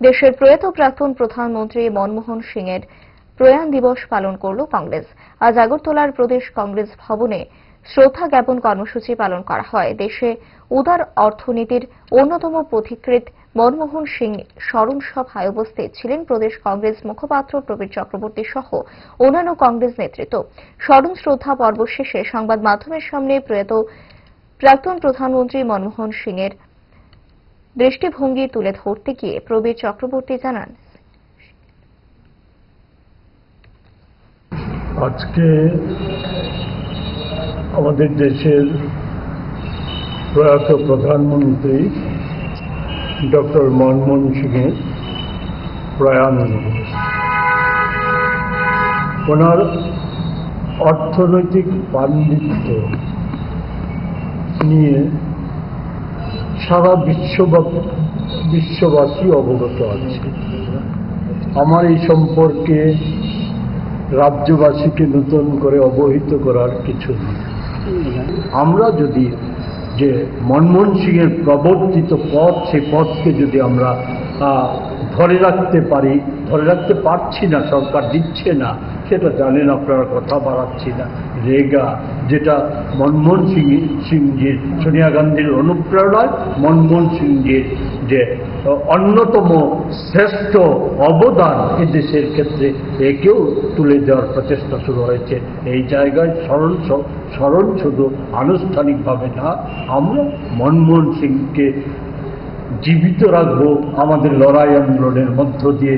দেশের প্রয়াত প্রাক্তন প্রধানমন্ত্রী মনমোহন সিং এর প্রয়াণ দিবস পালন করল কংগ্রেস। আজ আগরতলার প্রদেশ কংগ্রেস ভবনে শ্রদ্ধা জ্ঞাপন কর্মসূচি পালন করা হয়। দেশে উদার অর্থনীতির অন্যতম পথিকৃৎ মনমোহন সিং স্মরণ সভায় উপস্থিত ছিলেন প্রদেশ কংগ্রেস মুখপাত্র প্রবীর চক্রবর্তী সহ অন্যান্য কংগ্রেস নেতৃত্ব। স্মরণ শ্রদ্ধা পর্ব শেষে সংবাদ মাধ্যমের সামনে প্রয়াত প্রাক্তন প্রধানমন্ত্রী মনমোহন সিং এর দৃষ্টিভঙ্গি তুলে ধরতে গিয়ে প্রবীর চক্রবর্তী জানান। আজকে আমাদের দেশের প্রয়াত প্রধানমন্ত্রী ডক্টর মনমোহন সিংয়ের প্রয়াণ ওনার অর্থনৈতিক পাণ্ডিত্য নিয়ে সারা বিশ্বব্যাপী বিশ্ববাসী অবগত আছে। আমার এই সম্পর্কে রাজ্যবাসীকে নতুন করে অবহিত করার কিছু আমরা যদি যে মনমোহন সিংয়ের প্রবর্তিত পথ, সেই পথকে যদি আমরা ধরে রাখতে পারি, ধরে রাখতে পারছি না, সরকার দিচ্ছে না। সেটা জানেন আপনারা, কথা বাড়াচ্ছি না। রেগা, যেটা মনমোহন সিং, সিংজির, সোনিয়া গান্ধীর অনুপ্রেরণায় মনমোহন সিংজির যে অন্যতম শ্রেষ্ঠ অবদান এ দেশের ক্ষেত্রে, একেও তুলে দেওয়ার প্রচেষ্টা শুরু হয়েছে। এই জায়গায় স্মরণ স্মরণ শুধু আনুষ্ঠানিকভাবে না, আমরা মনমোহন সিংকে জীবিত রাখব আমাদের লড়াই আন্দোলনের মধ্য দিয়ে।